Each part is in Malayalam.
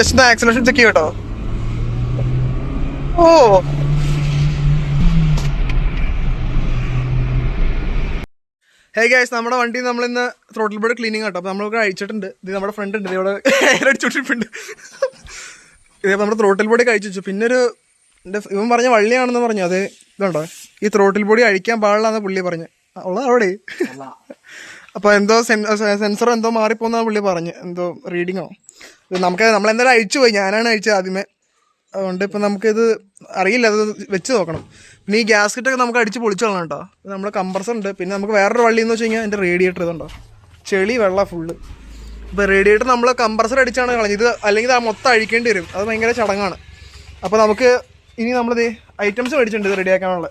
ജസ്റ്റ് ആക്സലേഷൻ ചെക്ക് ചെയ്യട്ടോ ഓ ഹേ ഗൈസ് നമ്മുടെ വണ്ടി നമ്മൾ ഇന്ന് ത്രോട്ടിൽ ബോർഡ് ക്ലീനിങ് കേട്ടോ അപ്പോൾ നമ്മളൊക്കെ അഴിച്ചിട്ടുണ്ട്. ഇത് നമ്മുടെ ഫ്രണ്ട് ഉണ്ട്. ഇവിടെ അടിച്ചിട്ടുണ്ട് ഇതേപോലെ നമ്മുടെ ത്രോട്ടിൽ ബോഡി കഴിച്ചു വെച്ചു. പിന്നെ ഒരു എന്റെ ഇവൻ പറഞ്ഞ വള്ളിയാണെന്ന് പറഞ്ഞു. അത് ഇതുണ്ടോ? ഈ ത്രോട്ടിൽ ബോഡി അഴിക്കാൻ പാടില്ലാന്ന് പുള്ളി പറഞ്ഞു. ഉള്ള അവിടെ. അപ്പോൾ എന്തോ സെൻസർ എന്തോ മാറിപ്പോന്നാണ് പുള്ളി പറഞ്ഞു. എന്തോ റീഡിങ്ങോ നമുക്ക് നമ്മളെന്തായാലും അഴിച്ചു പോയി. ഞാനാണ് അഴിച്ചത് ആദ്യമേ. അതുകൊണ്ട് ഇപ്പം നമുക്കിത് അറിയില്ല. അത് വെച്ച് നോക്കണം. പിന്നെ ഈ ഗ്യാസ് ഒക്കെ നമുക്ക് അടിച്ച് പൊളിച്ചു കളയണം കേട്ടോ. നമ്മൾ കമ്പ്രസർ ഉണ്ട്. പിന്നെ നമുക്ക് വേറൊരു വള്ളി എന്ന് വെച്ച് കഴിഞ്ഞാൽ എന്റെ റേഡിയേറ്റർ ഇതുണ്ടോ? ചെളി വെള്ളം ഫുള്ള് ഇപ്പോൾ റേഡിയേറ്റർ നമ്മൾ കമ്പ്രസർ അടിച്ചാണ് കളഞ്ഞത്. ഇത് അല്ലെങ്കിൽ ആ മൊത്തം അഴിക്കേണ്ടി വരും. അത് ഭയങ്കര ചടങ്ങാണ്. അപ്പോൾ നമുക്ക് ഇനി നമ്മളിത് ഐറ്റംസ് മേടിച്ചിട്ടുണ്ട് ഇത് റെഡിയാക്കാനുള്ള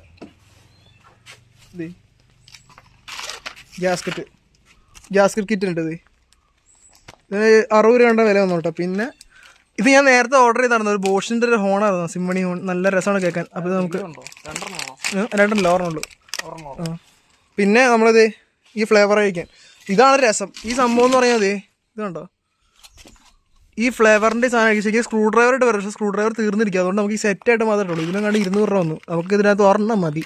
ഗ്യാസ് കിറ്റ് ഗ്യാസ് കിറ്റ് ഉണ്ട് ഇത്. അറുപത് രൂപയുടെ വില വന്നു കേട്ടോ. പിന്നെ ഇത് ഞാൻ നേരത്തെ ഓർഡർ ചെയ്തായിരുന്നു. ഒരു ബോഷിന്റെ ഒരു ഹോണായിരുന്നു സിമ്മണി ഹോൺ നല്ല രസമാണ് കേൾക്കാൻ. അപ്പോൾ ഇത് നമുക്ക് രണ്ടെണ്ണം രണ്ടെണ്ണല്ലോ. ഓർമ്മയുള്ളൂ പിന്നെ നമ്മളിത് ഈ ഫ്ലേവർ കഴിക്കാൻ. ഇതാണ് രസം. ഈ സംഭവം എന്ന് പറഞ്ഞാൽ ഇത് കണ്ടോ? ഈ ഫ്ലേവറിന്റെ സാധനം ശരിക്കും സ്ക്രൂ ഡ്രൈവർ ആയിട്ട് വരും. പക്ഷേ സ്ക്രൂ ഡ്രൈവർ തീർന്നിരിക്കും. അതുകൊണ്ട് നമുക്ക് ഈ സെറ്റായിട്ട് മാത്രമേ ഉള്ളൂ ഇതിനും കണ്ട് ഇരുന്നൂറ് രൂപ വന്നു. നമുക്ക് ഇതിനകത്ത് ഒരെണ്ണം മതി.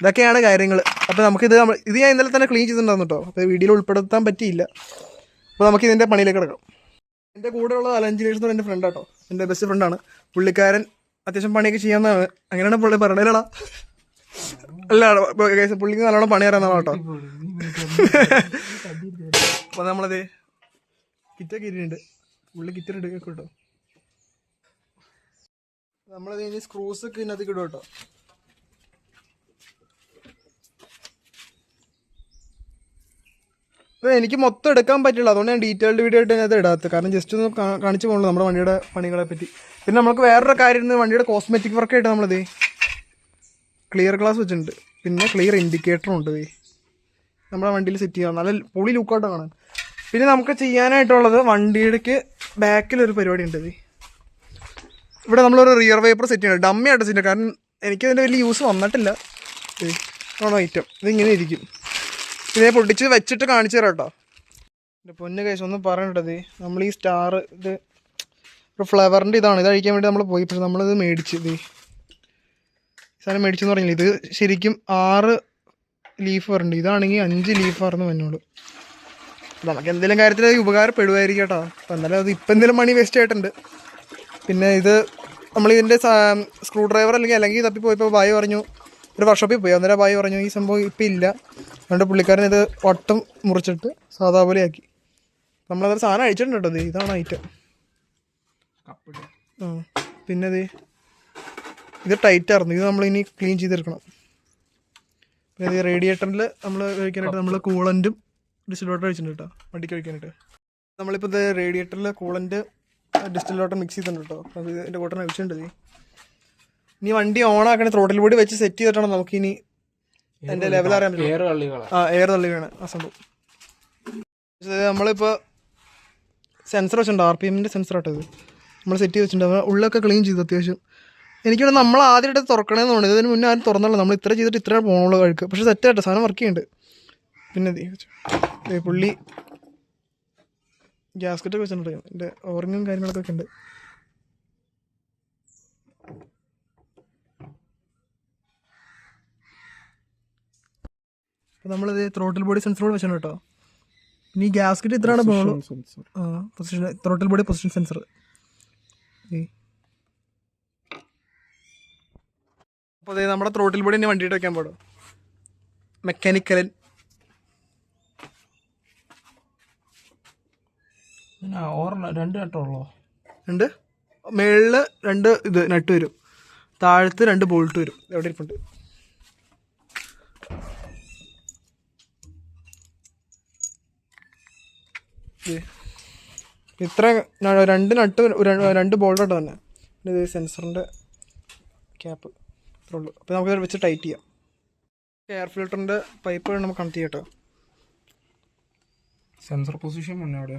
ഇതൊക്കെയാണ് കാര്യങ്ങൾ അപ്പോൾ നമുക്കിത് നമ്മൾ ഇത് ഞാൻ ഇന്നലെ തന്നെ ക്ലീൻ ചെയ്തിട്ടുണ്ടായിരുന്നു കേട്ടോ. അപ്പോൾ വീഡിയോയിൽ ഉൾപ്പെടുത്താൻ പറ്റിയില്ല. അപ്പോൾ നമുക്ക് ഇതിന്റെ പണിയിലേക്ക് കിടക്കാം. എന്റെ കൂടെയുള്ള ഉള്ള അലഞ്ചിനേഴ്സ് എന്ന് എന്റെ ഫ്രണ്ട് കേട്ടോ എന്റെ ബെസ്റ്റ് ഫ്രണ്ടാണ് പുള്ളിക്കാരൻ അത്യാവശ്യം പണിയൊക്കെ ചെയ്യാമെന്നാണ് അങ്ങനെയാണ് പുള്ളി പറയണേലടാ അല്ല പുള്ളിക്ക് നല്ലോണം പണി അറിയാൻ കേട്ടോ അപ്പോൾ നമ്മളത് കിറ്റൊക്കെ ഇരുന്നുണ്ട് പുള്ളി കിറ്റർ എടുക്കുക കേട്ടോ. നമ്മളത് കഴിഞ്ഞ് സ്ക്രൂസ് ഒക്കെ ഇതിനകത്ത് കിട്ടും കേട്ടോ. ഇത് എനിക്ക് മൊത്തം എടുക്കാൻ പറ്റില്ല. അതുകൊണ്ട് ഞാൻ ഡീറ്റെയിൽഡ് വീഡിയോ ആയിട്ട് ഞാനത് ഇടാത്തത്. കാരണം ജസ്റ്റ് ഒന്ന് കാണിച്ചു പോകുള്ളൂ നമ്മുടെ വണ്ടിയുടെ പണികളെ പറ്റി. പിന്നെ നമുക്ക് വേറൊരു കാര്യം വണ്ടിയുടെ കോസ്മെറ്റിക് വർക്ക് വർക്കായിട്ട് നമ്മളിത് ക്ലിയർ ഗ്ലാസ് വെച്ചിട്ടുണ്ട്. പിന്നെ ക്ലിയർ ഇൻഡിക്കേറ്ററും ഉണ്ട് നമ്മുടെ വണ്ടിയിൽ സെറ്റ് ചെയ്യാം. നല്ല പൊളി ലുക്കായിട്ട് കാണാൻ. പിന്നെ നമുക്ക് ചെയ്യാനായിട്ടുള്ളത് വണ്ടിയുടെ ബാക്കിലൊരു പരിപാടി ഉണ്ട് ഇവിടെ നമ്മളൊരു റിയർ വൈപ്പർ സെറ്റ് ചെയ്യണം. ഡമ്മി ആയിട്ട് സെറ്റ് കാരണം എനിക്കതിന്റെ വലിയ യൂസ് വന്നിട്ടില്ല. ആണോ ഐറ്റം ഇതിങ്ങനെ ഇരിക്കും. ഇതിനെ പൊട്ടിച്ച് വെച്ചിട്ട് കാണിച്ചു തരാം കേട്ടോ പൊന്ന് കേസ് ഒന്നും പറയണ്ടത് നമ്മൾ ഈ സ്റ്റാർ ഇത് ഒരു ഫ്ലവറിന്റെ ഇതാണ്. ഇത് അഴിക്കാൻ വേണ്ടി നമ്മൾ പോയി. പക്ഷെ നമ്മളിത് മേടിച്ച് ഇത്. സാധനം മേടിച്ചെന്ന് പറഞ്ഞില്ല? ഇത് ശരിക്കും ആറ് ലീഫ് വരണ്ട്. ഇതാണെങ്കിൽ അഞ്ച് ലീഫ് വരണം എന്നോട് നമുക്ക് എന്തെങ്കിലും കാര്യത്തിൽ അത് ഉപകാരപ്പെടുമായിരിക്കും കേട്ടോ അപ്പം എന്നാലും അത് ഇപ്പം എന്തെങ്കിലും മണി വേസ്റ്റ് ആയിട്ടുണ്ട്. പിന്നെ ഇത് നമ്മൾ ഇതിന്റെ സ്ക്രൂ ഡ്രൈവർ അല്ലെങ്കിൽ അല്ലെങ്കിൽ തപ്പി പോയപ്പോൾ ബായി പറഞ്ഞു ഒരു വർക്ക്ഷോപ്പിൽ പോയി. അന്നേരം ബായി പറഞ്ഞു ഈ സംഭവം ഇപ്പം ഇല്ല. അതുകൊണ്ട് പുള്ളിക്കാരൻ ഇത് വട്ടം മുറിച്ചിട്ട് സാധാ പോലെ ആക്കി. നമ്മളതൊരു സാധനം അഴിച്ചിട്ടുണ്ട് കേട്ടോ ഇത്. ഇതാണ് ഐറ്റം ആ പിന്നെ ഇത് ഇത് ടൈറ്റ് ആയിരുന്നു. ഇത് നമ്മൾ ഇനി ക്ലീൻ ചെയ്തെടുക്കണം. പിന്നെ ഇത് റേഡിയേറ്ററിൽ നമ്മൾ കഴിക്കാനായിട്ട് നമ്മൾ കൂളന്റും ഡിസ്റ്റിലോട്ടർ കഴിച്ചിട്ടുണ്ട് കേട്ടോ. വണ്ടിക്ക് കഴിക്കാനായിട്ട് നമ്മളിപ്പോൾ ഇത് റേഡിയേറ്ററിൽ കൂളന്റ് ഡിസ്റ്റിലോട്ടർ മിക്സ് ചെയ്തിട്ടുണ്ട് കേട്ടോ. അപ്പോൾ ഇത് ഇതിന്റെ കൂട്ടം അഴിച്ചിട്ടുണ്ട് ഇത് ഇനി വണ്ടി ഓൺ ആക്കണേ ത്രോട്ടിൽ ബോഡി വെച്ച് സെറ്റ് ചെയ്തിട്ടാണ് നമുക്ക് ഇനി എന്റെ ലെവൽ അറിയാൻ പറ്റും ആ എയർ ആ സംഭവം. ഇത് നമ്മളിപ്പോൾ സെൻസർ വെച്ചിട്ടുണ്ട് ആർ പി എമ്മിന്റെ സെൻസർ ആട്ടോ ഇത്. നമ്മൾ സെറ്റ് ചെയ്ത് വെച്ചിട്ടുണ്ട്. ഉള്ളൊക്കെ ക്ലീൻ ചെയ്തു അത്യാവശ്യം. എനിക്കിവിടെ നമ്മൾ ആദ്യമായിട്ട് തുറക്കണമെന്ന് തോന്നുന്നത് ഇതിന് മുന്നേ ആരും തുറന്നല്ലോ. നമ്മൾ ഇത്ര ചെയ്തിട്ട് ഇത്ര പോകണുള്ളൂ കഴിക്കുക പക്ഷേ സെറ്റായിട്ട് സാധനം വർക്ക് ചെയ്യുന്നുണ്ട് പിന്നെ പുള്ളി ഗ്യാസ്കറ്റൊക്കെ വെച്ചിട്ടുണ്ട്. എന്റെ ഓറിങ്ങും കാര്യങ്ങളൊക്കെ ഉണ്ട്. അപ്പോൾ നമ്മളിത് ത്രോട്ടിൽ ബോഡി സെൻസറോട് വെച്ചാണ് കേട്ടോ. ഇനി ഗ്യാസ്കറ്റ് ഇത്രയാണ് പോകുള്ളൂ ആ position throttle body position sensor അപ്പോൾ അതെ നമ്മുടെ ത്രോട്ടിൽ ബോഡി ഇനി വണ്ടിയിട്ട് വെക്കാൻ പാടും മെക്കാനിക്കലൻ രണ്ട് നട്ടുള്ളോ മേളിൽ രണ്ട്? ഇത് നട്ട് വരും. താഴത്ത് രണ്ട് ബോൾട്ട് വരും. എവിടെ ഇരിപ്പുണ്ട്? ഇത്ര രണ്ട് നട്ട് രണ്ട് ബോൾഡായിട്ട് തന്നെ. ഇത് സെൻസറിന്റെ ക്യാപ്പ് ഇത്രേ ഉള്ളൂ. അപ്പോൾ നമുക്ക് വെച്ച് ടൈറ്റ് ചെയ്യാം. എയർ ഫിൽറ്ററിന്റെ പൈപ്പ് നമുക്ക് കണക്ട് ചെയ്യട്ടോ. കേട്ടോ സെൻസർ പൊസിഷൻ മുന്നേ അവിടെ.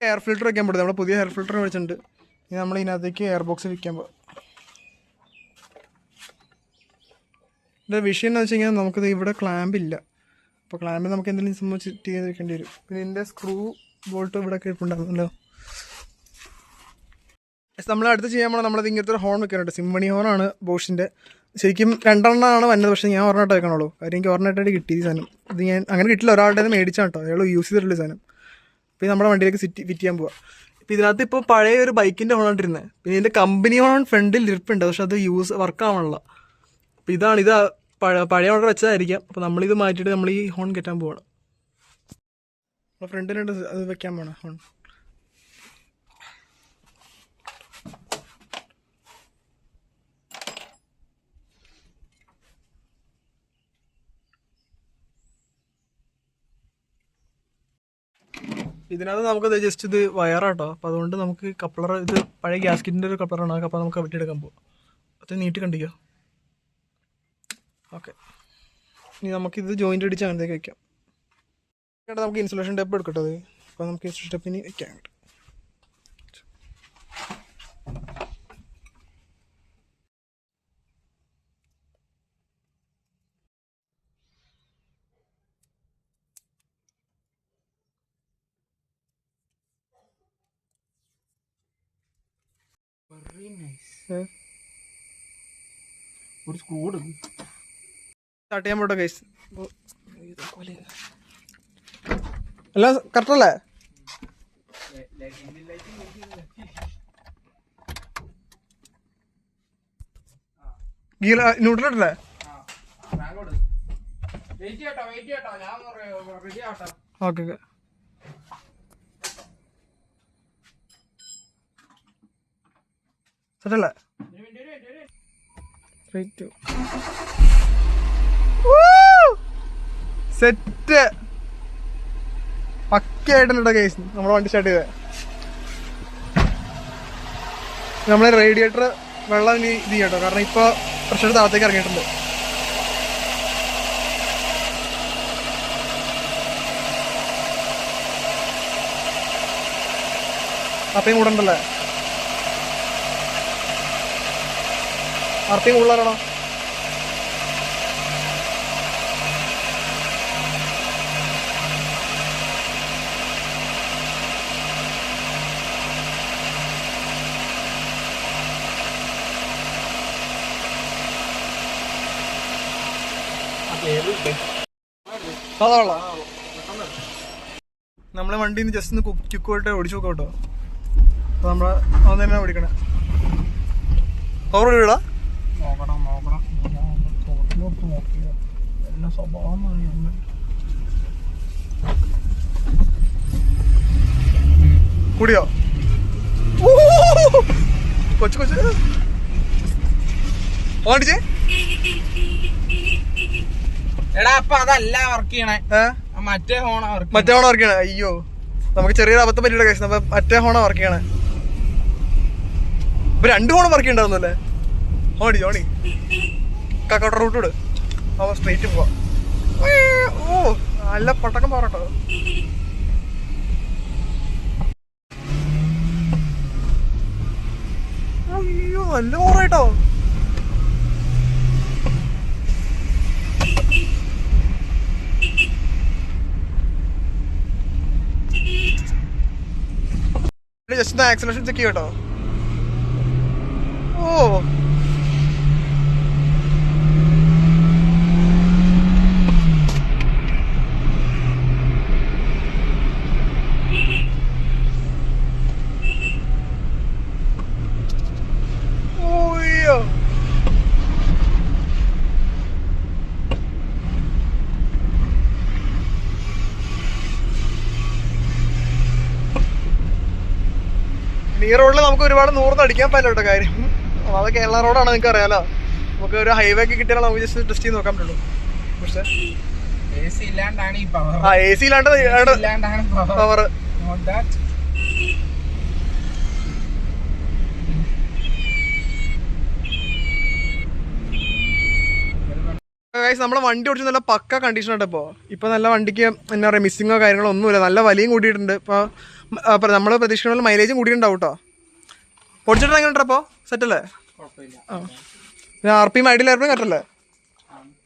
എയർ ഫിൽട്ടർ വയ്ക്കാൻ പറ്റും നമ്മൾ പുതിയ എയർ ഫിൽട്ടർ വെച്ചിട്ടുണ്ട്. ഇനി നമ്മൾ ഇതിനകത്തേക്ക് എയർ ബോക്സ് വിൽക്കാൻ പോകും ഇതിന്റെ വിഷയം എന്ന് വെച്ച് കഴിഞ്ഞാൽ നമുക്കിത് ഇവിടെ ക്ലാമ്പില്ല അപ്പോൾ ക്ലാമ്പിൽ നമുക്ക് എന്തെങ്കിലും സംബന്ധിച്ച് ചെയ്തിരിക്കേണ്ടി വരും. പിന്നെ ഇതിന്റെ സ്ക്രൂ ബോൾട്ട് ഇവിടെ ഒക്കെ ഇരിപ്പുണ്ടാകുമല്ലോ നമ്മൾ അടുത്ത് ചെയ്യാൻ പോകണം നമ്മളത് ഇങ്ങനത്തെ ഒരു ഹോൺ വെക്കാനുണ്ട് സിംഫണി ഹോണാണ് ബോഷിന്റെ ശരിക്കും രണ്ടെണ്ണമാണ് വന്നത് പക്ഷേ ഞാൻ ഒരെണ്ണമായിട്ട് വെക്കണുള്ളൂ. കാര്യം എനിക്ക് ഒരെണ്ണമായിട്ടായിട്ട് കിട്ടി ഈ സാധനം. ഇത് ഞാൻ അങ്ങനെ കിട്ടില്ല ഒരാളുടെ മേടിച്ചാണ് കേട്ടോ. അയാൾ യൂസ് ചെയ്തിട്ടുള്ള സാധനം. ഇപ്പോൾ നമ്മുടെ വണ്ടിയിലേക്ക് സിറ്റി ഫിറ്റ് ചെയ്യാൻ പോവാം. ഇപ്പോൾ ഇതിനകത്ത് ഇപ്പോൾ പഴയ ഒരു ബൈക്കിന്റെ ഹോണായിട്ടിരുന്നത് പിന്നെ ഇതിന്റെ കമ്പനി ഹോൺ ഫ്രണ്ടിൽ ഇരിപ്പുണ്ട് പക്ഷെ അത് യൂസ് വർക്ക് ആവണില്ല അപ്പോൾ ഇതാണ് ഇത് പഴ പഴയ ഓർഡർ വെച്ചതായിരിക്കാം. അപ്പോൾ നമ്മളിത് മാറ്റിയിട്ട് നമ്മൾ ഈ ഹോൺ കെട്ടാൻ പോവാണ്. നമ്മുടെ ഫ്രണ്ടിലുണ്ട് അത് വെക്കാൻ പോണോ ഹോൺ. ഇതിനകത്ത് നമുക്ക് ജസ്റ്റ് ഇത് വയറാട്ടോ അപ്പോൾ അതുകൊണ്ട് നമുക്ക് കപ്ലർ ഇത് പഴയ ഗ്യാസ്കിറ്റിന്റെ ഒരു കപ്ലറാണ് കപ്പ നമുക്ക് വെട്ടിയെടുക്കാൻ പോകും അത് നീട്ടി കണ്ടിക്കോ? ഓക്കെ ഇനി നമുക്കിത് ജോയിന്റ് അടിച്ച് അങ്ങനത്തേക്ക് വെക്കാം. എന്നിട്ട് നമുക്ക് ഇൻസുലേഷൻ ടെപ്പ് എടുക്കട്ടത് അപ്പോൾ നമുക്ക് ഇൻസുലേഷൻ ടെപ്പ് ഇനി വയ്ക്കാൻ ഏ? ഒരു സ്ക്രൂ എടുക്കും സ്റ്റാർട്ട് ചെയ്യാൻ പോട്ടെ കേസ് എല്ലാം കറക്റ്റല്ലേ? Okay okay. സെറ്റല്ലേ? സെറ്റ് പക്കയായിട്ടുണ്ട് കേസ് നമ്മുടെ വണ്ടി സ്റ്റാർട്ട് ചെയ്തത് നമ്മളെ റേഡിയേറ്റർ വെള്ളം ഇനി ഇത് ചെയ്യട്ടോ. കാരണം ഇപ്പൊ പ്രഷർ താഴത്തേക്ക് ഇറങ്ങിയിട്ടുണ്ട്. അപ്പയും കൂടെ ഉണ്ടല്ലേ അർപ്പയും കൂടുതലാണോ? അതാ നമ്മളെ വണ്ടി ജസ്റ്റ് ഒന്ന് ക്യുക്ക് പോയിട്ട് ഓടിച്ചു നോക്കാം കേട്ടോ അപ്പൊ നമ്മളെ അവൻ തന്നെ ഓടിക്കണേ പവർ വീടാ നോക്കണം നോക്കണം. തോട്ടിലോട്ട് നോക്കിയ എല്ലാം സ്വഭാവം അറിയാം കൂടിയോ! കൊച്ചു കൊച്ചു. ഓടിച്ചേ എടാ അപ്പൊ അതല്ല വർക്ക് ചെയ്യണേ. മറ്റേ ഹോണ വർക്ക് മറ്റേ ഹോണ വർക്ക് ചെയ്യണേ. അയ്യോ നമുക്ക് ചെറിയൊരു അബദ്ധം പറ്റിയുടെ കേസ് അപ്പൊ മറ്റേ ഹോണ വർക്ക് ചെയ്യണേ. ഇപ്പൊ രണ്ട് ഹോണ വർക്ക് ചെയ്യണ്ടാവുന്നല്ലേ? ഓടി ഓടി. കക്കോട്ട റൂട്ട് വിട് അവ സ്ട്രെയിറ്റ് പോവാ. ഓ നല്ല പട്ടക്കം പറട്ടോ അയ്യോ നല്ല ഓറായിട്ടോ ജസ്റ്റ് ആക്സലേഷൻ ചെക്ക് ചെയ്യട്ടോ ഓ ഈ റോഡിൽ നമുക്ക് ഒരുപാട് നൂറിന് അടിക്കാൻ പറ്റില്ല കേട്ടോ കാര്യം. അത് കേരള റോഡാണ് നിങ്ങൾക്ക് അറിയാലോ. നമുക്ക് ഒരു ഹൈവേ ഒക്കെ കിട്ടിയാൽ നമുക്ക് ജസ്റ്റ് ടെസ്റ്റ് ചെയ്ത് നോക്കാൻ പറ്റുള്ളൂ. പക്ഷേ എ സി ഇല്ലാണ്ട് പവർ ഗൈസ് നമ്മളെ വണ്ടി ഓടിച്ച് നല്ല പക്ക കണ്ടീഷൻ ഉണ്ട് ഇപ്പോൾ ഇപ്പോൾ നല്ല വണ്ടിക്ക് എന്താ പറയുക മിസ്സിങ്ങോ കാര്യങ്ങളോ ഒന്നുമില്ല. നല്ല വലിയും കൂടിയിട്ടുണ്ട്. ഇപ്പോൾ നമ്മൾ പ്രതീക്ഷിക്കുന്ന മൈലേജും കൂടിയിട്ടുണ്ടാവും കേട്ടോ. പൊടിച്ചിട്ട് എങ്ങനെ ഉണ്ടോ അപ്പോൾ സെറ്റല്ലേ അല്ലേ പിന്നെ ആർ പിയും ഐഡിയിൽ ആയിരുന്നു കട്ടല്ലേ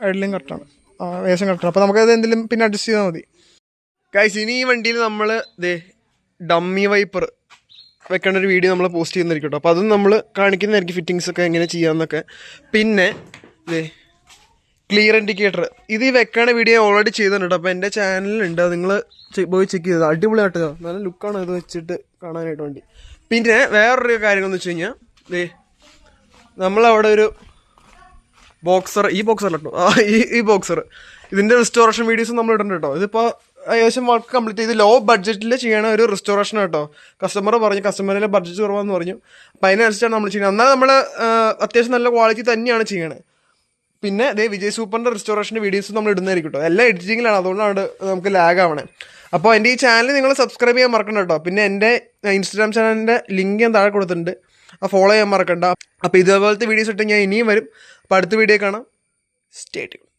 ഐഡിലും കറക്റ്റാണ് ആ വേഷം കറക്റ്റാണ് അപ്പോൾ നമുക്കത് എന്തെങ്കിലും പിന്നെ അഡ്ജസ്റ്റ് ചെയ്താൽ മതി. ഗൈസ് ഇനി ഈ വണ്ടിയിൽ നമ്മൾ ദേ ഡമ്മി വൈപ്പർ വെക്കേണ്ട ഒരു വീഡിയോ നമ്മൾ പോസ്റ്റ് ചെയ്യുന്നതായിരിക്കും കേട്ടോ. അപ്പോൾ അതും നമ്മൾ കാണിക്കുന്നതായിരിക്കും ഫിറ്റിങ്സ് ഒക്കെ എങ്ങനെ ചെയ്യാമെന്നൊക്കെ പിന്നെ ദേ ക്ലിയർ ഇൻഡിക്കേറ്റർ ഇത് ഈ വെക്കണ വീഡിയോ ഓൾറെഡി ചെയ്തിട്ടുണ്ട്. അപ്പോൾ എന്റെ ചാനലിലുണ്ട് നിങ്ങൾ പോയി ചെക്ക് ചെയ്തത് അടിപൊളിയായിട്ട് നല്ല ലുക്കാണ് ഇത് വെച്ചിട്ട് കാണാനായിട്ട് വേണ്ടി. പിന്നെ വേറൊരു കാര്യം എന്ന് വെച്ച് കഴിഞ്ഞാൽ ദേ നമ്മളവിടെ ഒരു ബോക്സർ ഈ ബോക്സർ കേട്ടോ ആ ഈ ഈ ബോക്സർ ഇതിന്റെ റിസ്റ്റോറേഷൻ വീഡിയോസും നമ്മൾ ഇടേണ്ടത് കേട്ടോ ഇതിപ്പോൾ ഏകദേശം വർക്ക് കംപ്ലീറ്റ് ചെയ്ത് ലോ ബഡ്ജറ്റിൽ ചെയ്യണ ഒരു റിസ്റ്റോറേഷൻ കേട്ടോ കസ്റ്റമർ പറഞ്ഞു കസ്റ്റമറിന്റെ ബഡ്ജറ്റ് കുറവാന്ന് പറഞ്ഞു. അപ്പോൾ അതിനനുസരിച്ചാണ് നമ്മൾ ചെയ്യുന്നത്. എന്നാൽ നമ്മൾ അത്യാവശ്യം നല്ല ക്വാളിറ്റി തന്നെയാണ് ചെയ്യണത് പിന്നെ ദേ വിജയ് സൂപ്പറിന്റെ റിസ്റ്റോറേഷന്റെ വീഡിയോസ് നമ്മൾ ഇടുന്നതായിരിക്കും കേട്ടോ എല്ലാം എഡിറ്റിങ്ങിലാണ് അതുകൊണ്ടാണ് നമുക്ക് ലാഗ് ആവണേ. അപ്പോൾ എന്റെ ഈ ചാനൽ നിങ്ങൾ സബ്സ്ക്രൈബ് ചെയ്യാൻ മറക്കണ്ട കേട്ടോ പിന്നെ എന്റെ ഇൻസ്റ്റാഗ്രാം ചാനലിന്റെ ലിങ്ക് ഞാൻ താഴെ കൊടുത്തിട്ടുണ്ട്. ആ ഫോളോ ചെയ്യാൻ മറക്കണ്ട. അപ്പോൾ ഇതേപോലത്തെ വീഡിയോസ് ഇട്ട് ഞാൻ ഇനിയും വരും. അപ്പോൾ അടുത്ത വീഡിയോ കാണാം. Stay tune